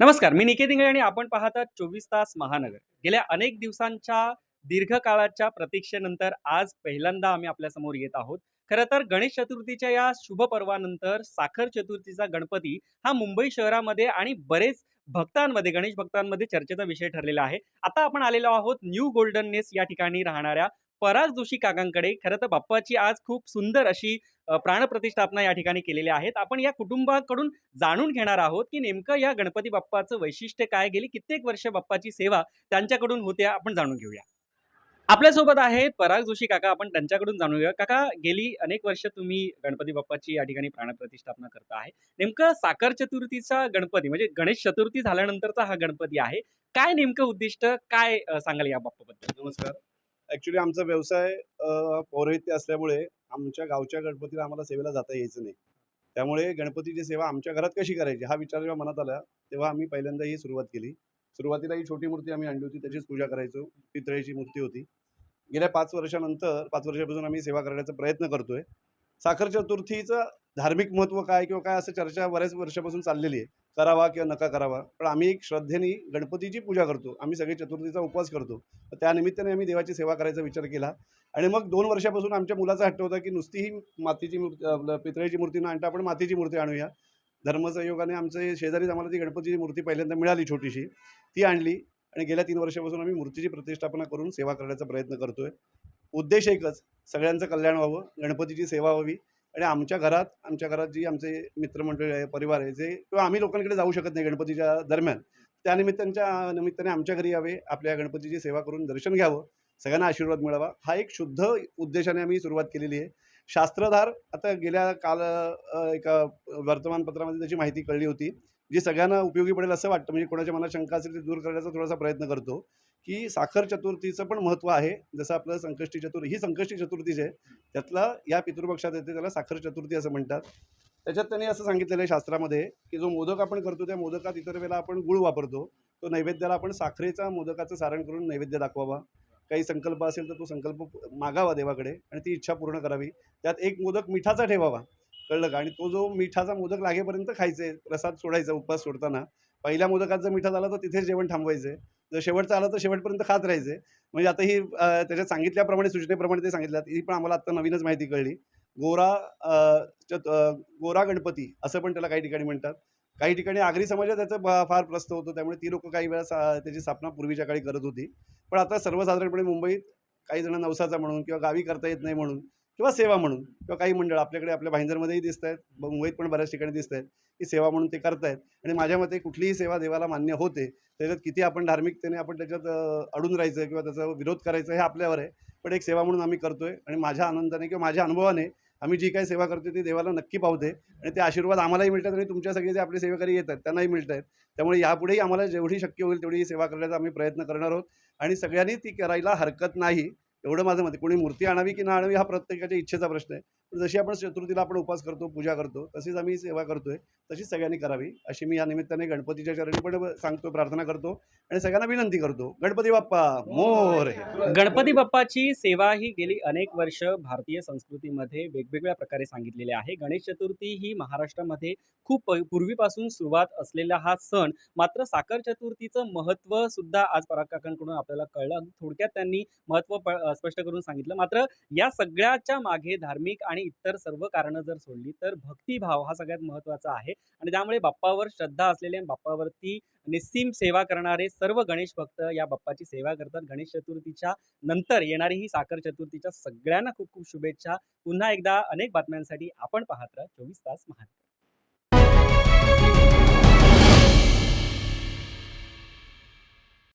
नमस्कार मी निकेत इंगळे आणि आपण पाहतात चोवीस तास महानगर. गेल्या अनेक दिवसांच्या दीर्घकाळाच्या प्रतीक्षेनंतर आज पहिल्यांदा आम्ही आपल्यासमोर येत आहोत. खरं तर गणेश चतुर्थीच्या या शुभ पर्वानंतर साखर चतुर्थीचा गणपती हा मुंबई शहरामध्ये आणि बरेच भक्तांमध्ये गणेश भक्तांमध्ये चर्चेचा विषय ठरलेला आहे. आता आपण आलेलो आहोत न्यू गोल्डन नेस या ठिकाणी राहणाऱ्या पराग जोशी काकांकडे खरं तर बाप्पाची आज खूप सुंदर अशी प्राणप्रतिष्ठापना या ठिकाणी केलेली आहेत. आपण या कुटुंबाकडून जाणून घेणार आहोत की नेमकं या गणपती बाप्पाचं वैशिष्ट्य काय गेली कित्येक वर्ष बाप्पाची सेवा त्यांच्याकडून होत्या आपण जाणून घेऊया. आपल्यासोबत आहेत पराग जोशी काका आपण त्यांच्याकडून जाणून घेऊया. काका गेली अनेक वर्ष तुम्ही गणपती बाप्पाची या ठिकाणी प्राणप्रतिष्ठापना करता आहे. नेमकं साखर चतुर्थीचा गणपती म्हणजे गणेश चतुर्थी झाल्यानंतरचा हा गणपती आहे. काय नेमकं उद्दिष्ट काय सांगाल या बाप्पाबद्दल? नमस्कार. ॲक्च्युली आमचा व्यवसाय पौरोहित्य असल्यामुळे आमच्या गावच्या गणपतीला आम्हाला सेवेला जाता यायचं नाही. त्यामुळे गणपतीची सेवा आमच्या घरात कशी करायची हा विचार जेव्हा मनात आला तेव्हा आम्ही पहिल्यांदा ही सुरुवात केली. सुरुवातीला ही छोटी मूर्ती आम्ही आणली होती त्याचीच पूजा करायचो. पितळेची मूर्ती होती. गेल्या पाच वर्षानंतर पाच वर्षापासून आम्ही सेवा करण्याचा प्रयत्न करतोय. साखर चतुर्थीचं धार्मिक महत्त्व काय किंवा काय असं चर्चा बऱ्याच वर्षापासून चाललेली आहे. करावा किंवा नका करावा. पण आम्ही एक श्रद्धेने गणपतीची पूजा करतो. आम्ही सगळे चतुर्थीचा उपवास करतो. त्यानिमित्ताने आम्ही देवाची सेवा करायचा विचार केला. आणि मग दोन वर्षापासून आमच्या मुलाचा हट्ट होता की नुसती ही मातीची मूर्ती आपलं पितळेची मूर्ती न आणता आपण मातीची मूर्ती आणूया. धर्मसहयोगाने आमचे शेजारीच आम्हाला ती गणपतीची मूर्ती पहिल्यांदा मिळाली छोटीशी. ती आणली आणि गेल्या तीन वर्षापासून आम्ही मूर्तीची प्रतिष्ठापना करून सेवा करण्याचा प्रयत्न करतोय. उद्देश एकच सगळ्यांचं कल्याण व्हावं गणपतीची सेवा व्हावी. आणि आमच्या घरात आमच्या घरात जी आमचे मित्रमंडळी आहे परिवार आहे जे किंवा आम्ही लोकांकडे जाऊ शकत नाही गणपतीच्या दरम्यान. त्यानिमित्तांच्या निमित्ताने आमच्या घरी यावे आपल्या गणपतीची सेवा करून दर्शन घ्यावं सगळ्यांना आशीर्वाद मिळावा. हा एक शुद्ध उद्देशाने आम्ही सुरुवात केलेली आहे. शास्त्रधार आता गेल्या काल एका वर्तमानपत्रामध्ये त्याची माहिती कळली होती जी सगळ्यांना उपयोगी पडेल असं वाटतं म्हणजे कोणाच्या मनात शंका असेल ती दूर करण्याचा थोडासा प्रयत्न करतो. की साखर चतुर्थीचं पण महत्त्व आहे. जसं आपलं संकष्टी चतुर्थी ही संकष्टी चतुर्थी जे आहे. त्यातला या पितृपक्षात येते त्याला साखर चतुर्थी असं म्हणतात. त्याच्यात त्यांनी असं सांगितलेलं आहे शास्त्रामध्ये की जो मोदक आपण करतो त्या मोदकात इतर वेळेला आपण गुळ वापरतो. तो नैवेद्याला आपण साखरेचा मोदकाचं सारण करून नैवेद्य दाखवावा. काही संकल्प असेल तर तो संकल्प मागावा देवाकडे आणि ती इच्छा पूर्ण करावी. त्यात एक मोदक मिठाचा ठेवावा. कळलं का? आणि तो जो मिठाचा मोदक लागेपर्यंत खायचे प्रसाद सोडायचा उपवास सोडताना पहिल्या मोदकात जर मिठा झाला तर तिथेच जेवण थांबवायचे. जर शेवटचं आलं तर शेवटपर्यंत खात राहायचे. म्हणजे आता ही त्याच्या त्याच्यात सांगितल्याप्रमाणे सूचनेप्रमाणे ते सांगितलं ही पण आम्हाला आत्ता नवीनच माहिती कळली. गोरा चत गोरा गणपती असं पण त्याला काही ठिकाणी म्हणतात. काही ठिकाणी आगरी समाजात त्याचं फार प्रस्त होतं. त्यामुळे ती लोक काही वेळा सा- त्याची स्थापना पूर्वीच्या काळी करत होती. पण आता सर्वसाधारणपणे मुंबईत काही जण नवसाचा म्हणून किंवा गावी करता येत नाही म्हणून किंवा सेवा म्हणून किंवा काही मंडळ आपल्याकडे आपल्या भाईंदरमध्येही दिसत आहेत मुंबईत पण बऱ्याच ठिकाणी दिसत आहेत की सेवा म्हणून ते करतायत. आणि माझ्या मते कुठलीही सेवा देवाला मान्य होते त्याच्यात किती आपण धार्मिकतेने आपण त्याच्यात अडून राहायचं किंवा त्याचा विरोध करायचा हे आपल्यावर आहे. पण एक सेवा म्हणून आम्ही करतोय आणि माझ्या आनंदाने किंवा माझ्या अनुभवाने आम्ही जी काही सेवा करतो ती देवाला नक्की पावते. आणि ते आशीर्वाद आम्हालाही मिळतात आणि तुमच्या सगळे जे आपले सेवेकरी येतात त्यांनाही मिळत आहेत त्यामुळे यापुढेही आम्हाला जेवढी शक्य होईल तेवढी सेवा करण्याचा आम्ही प्रयत्न करणार आहोत. आणि सगळ्यांनी ती करायला हरकत नाही. एवढं माझं मत कोणी मूर्ती आणावी की ना आणावी हा प्रत्येकाच्या इच्छेचा प्रश्न आहे. जशी आपण चतुर्थीला आपण उपास करतो पूजा करतो तशीच आम्ही सेवा करतोय. तशीच सगळ्यांनी करावी. अशी मी या निमित्ताने गणपतीच्या चरणी पण सांगतो प्रार्थना करतो आणि सगळ्यांना विनंती करतो. गणपती बाप्पा मोर गणपती बाप्पाची सेवा ही गेली अनेक वर्ष भारतीय संस्कृतीमध्ये वेगवेगळ्या प्रकारे सांगितलेली आहे. गणेश चतुर्थी ही महाराष्ट्रामध्ये खूप पूर्वीपासून सुरुवात असलेला हा सण. मात्र साखर चतुर्थीचं महत्त्व सुद्धा आज पराकाकांकडून आपल्याला कळलं. थोडक्यात त्यांनी महत्त्व स्पष्ट करून सांगितलं. मात्र या सगळ्याच्या मागे धार्मिक आणि इतर सर्व कारणं जर सोडली तर भक्तिभाव हा सगळ्यात महत्त्वाचा आहे. आणि त्यामुळे बाप्पावर श्रद्धा असलेले बाप्पावरती निस्सीम सेवा करणारे सर्व गणेश भक्त या बाप्पाची सेवा करतात. गणेश चतुर्थीच्या नंतर येणारी ही साखर चतुर्थीच्या सगळ्यांना खूप खूप शुभेच्छा. पुन्हा एकदा अनेक बातम्यांसाठी आपण पाहत राहा. चोवीस तास महान